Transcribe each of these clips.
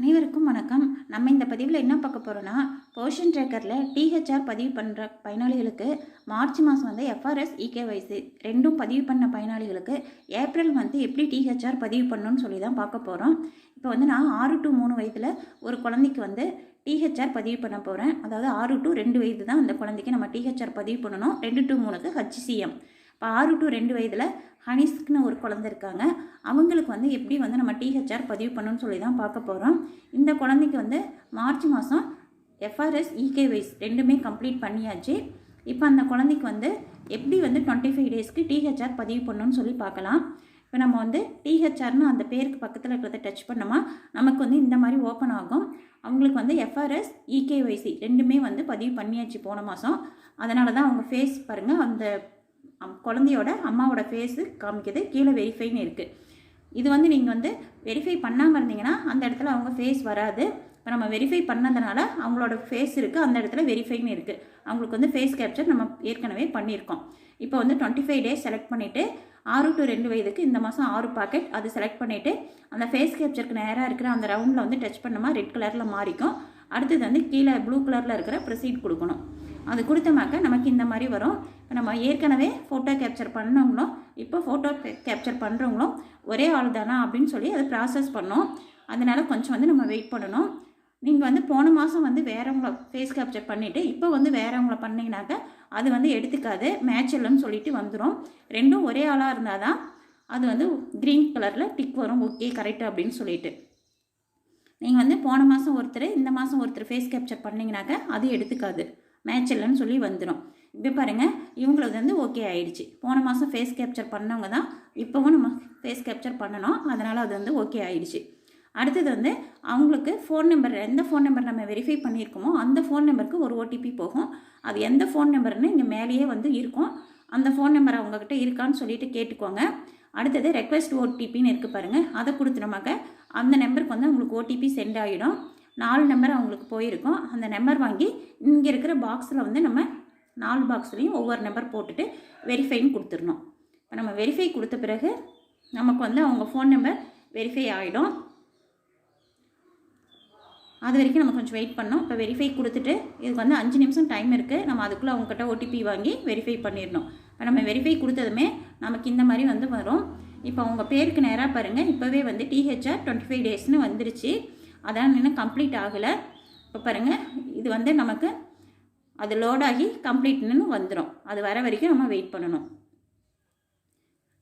அனைவருக்கும் வணக்கம். நம்ம இந்த பதிவில் என்ன பார்க்க போகிறோன்னா போர்ஷன் ட்ரேக்கரில் டிஹெச்ஆர் பதிவு பண்ணுற பயனாளிகளுக்கு மார்ச் மாதம் வந்து எஃப்ஆர்எஸ் இகேவைசி ரெண்டும் பதிவு பண்ண பயனாளிகளுக்கு ஏப்ரல் வந்து எப்படி டிஹெச்ஆர் பதிவு பண்ணணும்னு சொல்லி தான் பார்க்க போகிறோம் இப்போ வந்து நான் ஆறு டு மூணு வயதில் ஒரு குழந்தைக்கு வந்து டிஹெச்ஆர் பதிவு பண்ண போகிறேன் அதாவது ஆறு டு ரெண்டு வயது தான் அந்த குழந்தைக்கு நம்ம டிஹெச்ஆர் பதிவு பண்ணணும். ரெண்டு டு மூணுக்கு ஹச்சிசிஎம் இப்போ ஆறு டு ரெண்டு வயதில் ஹனிஸ்க்னு ஒரு குழந்தை இருக்காங்க. அவங்களுக்கு வந்து எப்படி வந்து நம்ம டிஹெச்ஆர் பதிவு பண்ணணும்னு சொல்லி தான் பார்க்க போகிறோம் இந்த குழந்தைக்கு வந்து மார்ச் மாதம் எஃப்ஆர்எஸ் இகேவைஸ் ரெண்டுமே கம்ப்ளீட் பண்ணியாச்சு. இப்போ அந்த குழந்தைக்கு வந்து எப்படி வந்து டுவெண்ட்டி ஃபைவ் டேஸ்க்கு டிஹெச்ஆர் பதிவு பண்ணணும்னு சொல்லி பார்க்கலாம். இப்போ நம்ம வந்து டிஹெச்ஆர்னு அந்த பேருக்கு பக்கத்தில் இருக்கிறத டச் பண்ணோமா நமக்கு வந்து இந்த மாதிரி ஓப்பன் ஆகும். அவங்களுக்கு வந்து எஃப்ஆர்எஸ் இகேஒய்சி ரெண்டுமே வந்து பதிவு பண்ணியாச்சு போன மாதம் அதனால தான் அவங்க ஃபேஸ் பாருங்கள் அந்த அம்- குழந்தையோட அம்மாவோட ஃபேஸு காமிக்குது. கீழே வெரிஃபைன்னு இருக்குது இது வந்து நீங்கள் வந்து வெரிஃபை பண்ணாமல் இருந்தீங்கன்னா அந்த இடத்துல அவங்க ஃபேஸ் வராது. இப்போ நம்ம வெரிஃபை பண்ணதுனால அவங்களோட ஃபேஸ் இருக்குது அந்த இடத்துல வெரிஃபைன்னு இருக்குது அவங்களுக்கு வந்து ஃபேஸ் கேப்சர் நம்ம ஏற்கனவே பண்ணியிருக்கோம். இப்போ வந்து டுவெண்ட்டி ஃபைவ் டேஸ் செலக்ட் பண்ணிவிட்டு ஆறு டு ரெண்டு வயதுக்கு இந்த மாதம் ஆறு பாக்கெட் அது செலக்ட் பண்ணிவிட்டு அந்த ஃபேஸ் கேப்சருக்கு நேராக இருக்கிற அந்த ரவுண்டில் வந்து டச் பண்ணோமா ரெட் கலரில் மாறிக்கும். அடுத்தது வந்து கீழே ப்ளூ கலரில் இருக்கிற ப்ரொசீட் கொடுக்கணும். அது கொடுத்தமாக்க நமக்கு இந்த மாதிரி வரும். இப்போ நம்ம ஏற்கனவே ஃபோட்டோ கேப்சர் பண்ணவங்களும் இப்போ ஃபோட்டோ கேப்சர் பண்ணுறவங்களும் ஒரே ஆள் தானா அப்படின்னு சொல்லி அதை ப்ராசஸ் பண்ணோம். அதனால் கொஞ்சம் வந்து நம்ம வெயிட் பண்ணணும். நீங்கள் வந்து போன மாதம் வந்து வேறவங்கள ஃபேஸ் கேப்சர் பண்ணிவிட்டு இப்போ வந்து வேறவங்கள பண்ணிங்கனாக்கா அது வந்து எடுத்துக்காது மேட்ச் இல்லைன்னு சொல்லிட்டு வந்துடும் ரெண்டும் ஒரே ஆளாக இருந்தால் தான் அது வந்து க்ரீன் கலரில் டிக் வரும். ஓகே கரெக்டு அப்படின்னு சொல்லிட்டு. நீங்கள் வந்து போன மாதம் ஒருத்தர் இந்த மாதம் ஒருத்தர் ஃபேஸ் கேப்சர் பண்ணிங்கனாக்கா அது எடுத்துக்காது. மேட்ச் இல்லைன்னு சொல்லி வந்துடும் இப்போ பாருங்கள் இவங்களது வந்து ஓகே ஆயிடுச்சு. போன மாதம் ஃபேஸ் கேப்சர் பண்ணவங்க தான் இப்போவும் நம்ம ஃபேஸ் கேப்சர் பண்ணணும். அதனால் அது வந்து ஓகே ஆயிடுச்சு. அடுத்தது வந்து அவங்களுக்கு ஃபோன் நம்பர் எந்த ஃபோன் நம்பர் நம்ம வெரிஃபை பண்ணியிருக்கோமோ அந்த ஃபோன் நம்பருக்கு ஒரு ஓடிபி போகும். அது எந்த ஃபோன் நம்பர்னு இங்கே மேலேயே வந்து இருக்கும். அந்த ஃபோன் நம்பர் அவங்கக்கிட்ட இருக்கான்னு சொல்லிட்டு கேட்டுக்கோங்க. அடுத்தது ரெக்வெஸ்ட் ஓடிபின்னு இருக்குது பாருங்கள் அதை கொடுத்துனோமாக்க அந்த நம்பருக்கு வந்து உங்களுக்கு ஓடிபி சென்ட் ஆகிடும் நாலு நம்பர் அவங்களுக்கு போயிருக்கும். அந்த நம்பர் வாங்கி இங்கே இருக்கிற பாக்ஸில் வந்து நம்ம நாலு பாக்ஸ்லேயும் ஒவ்வொரு நம்பர் போட்டுட்டு வெரிஃபைன்னு கொடுத்துடணும். இப்போ நம்ம வெரிஃபை கொடுத்த பிறகு நமக்கு வந்து அவங்க ஃபோன் நம்பர் வெரிஃபை ஆகிடும் அது வரைக்கும் நம்ம கொஞ்சம் வெயிட் பண்ணோம் இப்போ வெரிஃபை கொடுத்துட்டு இதுக்கு வந்து அஞ்சு நிமிஷம் டைம் இருக்குது நம்ம அதுக்குள்ளே அவங்ககிட்ட ஓடிபி வாங்கி வெரிஃபை பண்ணிடணும். இப்போ நம்ம வெரிஃபை கொடுத்ததுமே நமக்கு இந்த மாதிரி வந்து வரும். இப்போ உங்கள் பேருக்கு நேராக பாருங்கள் இப்போவே வந்து டிஹெச்ஆர் டுவெண்ட்டி ஃபைவ் டேஸ்னு வந்துருச்சு. அதான் இன்னும் கம்ப்ளீட் ஆகலை. இப்போ பாருங்கள் இது வந்து நமக்கு அது லோடாகி கம்ப்ளீட்னு வந்துடும் அது வர வரைக்கும் நம்ம வெயிட் பண்ணணும்.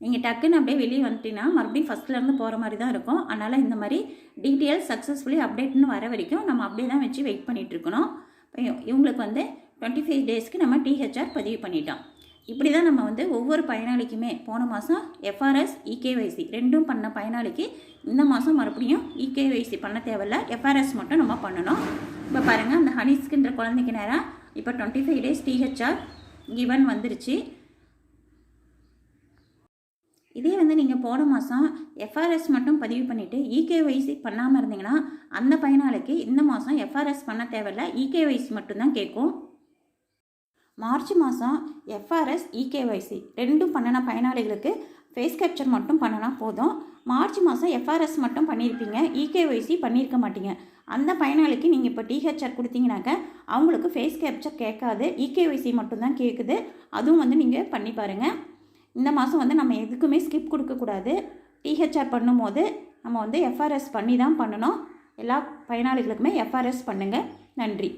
நீங்கள் டக்குன்னு அப்படியே வெளியே வந்துட்டீங்கன்னா மறுபடியும் ஃபஸ்ட்லேருந்து போகிற மாதிரி தான் இருக்கும். அதனால் இந்த மாதிரி டீட்டெயில் சக்ஸஸ்ஃபுல்லி அப்டேட்னு வர வரைக்கும் நம்ம அப்படியே தான் வச்சு வெயிட் பண்ணிகிட்ருக்கணும் இப்போ இவங்களுக்கு வந்து டுவெண்ட்டி ஃபைவ் டேஸ்க்கு நம்ம டிஹெச்ஆர் பதிவு பண்ணிட்டோம். இப்படி தான் நம்ம வந்து ஒவ்வொரு பயனாளிக்குமே போன மாதம் எஃப்ஆர்எஸ் இகேவைசி ரெண்டும் பண்ண பயனாளிக்கு இந்த மாதம் மறுபடியும் இகேவைசி பண்ண தேவையில்ல. எஃப்ஆர்எஸ் மட்டும் நம்ம பண்ணணும். இப்போ பாருங்கள் அந்த ஹனிஸ்க்குன்ற குழந்தைக்கு நேரம் இப்போ twenty five days DHR given வந்துருச்சு. இதே வந்து நீங்கள் போன மாதம் எஃப்ஆர்எஸ் மட்டும் பதிவு பண்ணிவிட்டு இகேஒய்சி பண்ணாமல் இருந்தீங்கன்னா அந்த பயனாளிக்கு இந்த மாதம் எஃப்ஆர்எஸ் பண்ண தேவையில்ல. இகேஒய்சி மட்டும்தான் கேட்கும். மார்ச் மாதம் எஃப்ஆர்எஸ் இகேவைசி ரெண்டும் பண்ணின பயனாளிகளுக்கு ஃபேஸ் கேப்சர் மட்டும் பண்ணினா போதும். மார்ச் மாதம் எஃப்ஆர்எஸ் மட்டும் பண்ணியிருப்பீங்க இகேஒய்சி பண்ணியிருக்க மாட்டீங்க. அந்த பயனாளிக்கு நீங்கள் இப்போ டிஹெச்ஆர் கொடுத்தீங்கனாக்க அவங்களுக்கு ஃபேஸ் கேப்சர் கேட்காது. இகேவைசி மட்டும்தான் கேட்குது அதுவும் வந்து நீங்கள் பண்ணி பாருங்கள் இந்த மாதம் வந்து நம்ம எதுக்குமே ஸ்கிப் கொடுக்கக்கூடாது. டிஹெச்ஆர் பண்ணும்போது நம்ம வந்து எஃப்ஆர்எஸ் பண்ணி தான் பண்ணணும். எல்லா பயனாளிகளுக்குமே எஃப்ஆர்எஸ் பண்ணுங்கள் நன்றி.